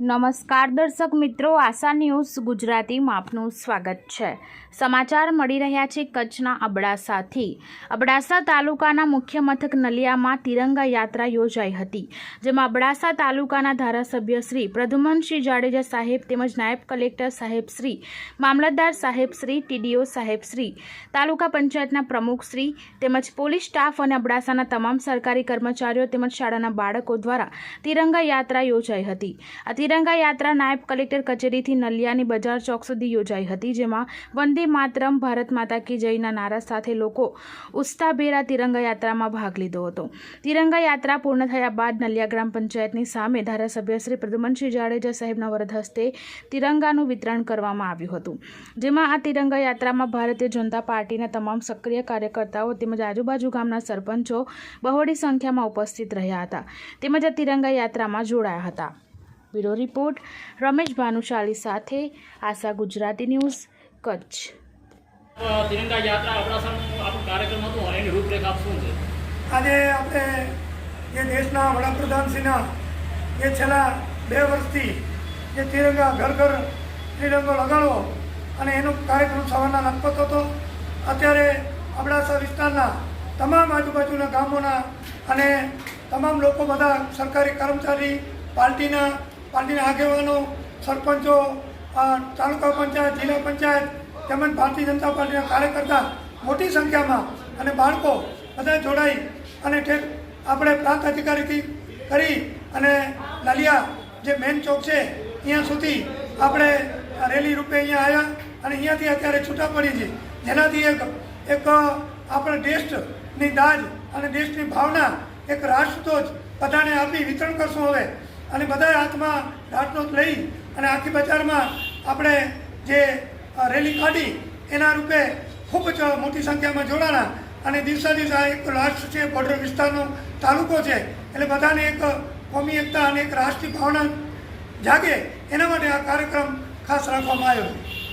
નમસ્કાર દર્શક મિત્રો, આશા ન્યૂઝ ગુજરાતીમાં આપનું સ્વાગત છે. સમાચાર મળી રહ્યા છે કચ્છના અબડાસાથી. અબડાસા તાલુકાના મુખ્ય મથક નલિયામાં તિરંગા યાત્રા યોજાઈ હતી, જેમાં અબડાસા તાલુકાના ધારાસભ્ય શ્રી પ્રધુમનસિંહ જાડેજા સાહેબ તેમજ નાયબ કલેક્ટર સાહેબ શ્રી, મામલતદાર સાહેબ શ્રી, ટીડીઓ સાહેબ શ્રી, તાલુકા પંચાયતના પ્રમુખ શ્રી તેમજ પોલીસ સ્ટાફ અને અબડાસાના તમામ સરકારી કર્મચારીઓ તેમજ શાળાના બાળકો દ્વારા તિરંગા યાત્રા યોજાઈ હતી. તિરંગા યાત્રા નાયબ કલેક્ટર કચેરીથી નલિયાની બજાર ચોક સુધી યોજાઈ હતી, જેમાં વંદે માતરમ, ભારત માતા કી જયના નારા સાથે લોકો ઉસ્તાભેરા તિરંગા યાત્રામાં ભાગ લીધો હતો. તિરંગા યાત્રા પૂર્ણ થયા બાદ નલિયા ગ્રામ પંચાયતની સામે ધારાસભ્ય શ્રી પ્રદ્યુમનસિંહ જાડેજા સાહેબના વરદ હસ્તે તિરંગાનું વિતરણ કરવામાં આવ્યું હતું. જેમાં આ તિરંગા યાત્રામાં ભારતીય જનતા પાર્ટીના તમામ સક્રિય કાર્યકર્તાઓ તેમજ આજુબાજુ ગામના સરપંચો બહોળી સંખ્યામાં ઉપસ્થિત રહ્યા હતા. તેમજ આ તિરંગા યાત્રામાં જોડાયા હતા. બ્યુરો રિપોર્ટ રમેશ ભાનુશાલી સાથે આશા ગુજરાતી ન્યૂઝ કચ્છ. તિરંગા યાત્રા અબડાસાનું કાર્યક્રમ હતું એની રૂપરેખા શું છે? આજે આપણે જે દેશના વડાપ્રધાનશ્રીના જે છેલ્લા બે વર્ષથી જે તિરંગા ઘર ઘર તિરંગો લગાડવો અને એનો કાર્યક્રમ સવારના લખપત હતો અત્યારે અબડાસા વિસ્તારના તમામ આજુબાજુના ગામોના અને તમામ લોકો બધા સરકારી કર્મચારી પાર્ટીના પાર્ટીના આગેવાનો, સરપંચો તાલુકા પંચાયત, જિલ્લા પંચાયત, તેમજ ભારતીય જનતા પાર્ટીના કાર્યકર્તા મોટી સંખ્યામાં અને બાળકો બધા જોડાઈ અને આપણે પ્રાંત અધિકારીથી કરી અને નલિયા જે મેન ચોક છે, ત્યાં સુધી આપણે રેલી રૂપે અહીંયા આવ્યા અને અહીંયાથી અત્યારે છૂટા પડી છે. જેનાથી એક એક, આપણે દેશની દાજ અને દેશની ભાવના, એક રાષ્ટ્રધ્વજ બધાને આપી વિતરણ કરશું હવે. અને બધા હાથમાં રાષ્ટ્રધ્વજ લઈ અને આખી બજારમાં આપણે જે રેલી કાઢી, એના રૂપે ખૂબ જ મોટી સંખ્યામાં જોડાણા. અને દિવસે દિવસે આ એક રાષ્ટ્ર છે, બોર્ડર વિસ્તારનો તાલુકો છે. એટલે બધાને એક કોમી એકતા અને એક રાષ્ટ્રીય ભાવના જાગે. એના માટે આ કાર્યક્રમ ખાસ રાખવામાં આવ્યો છે.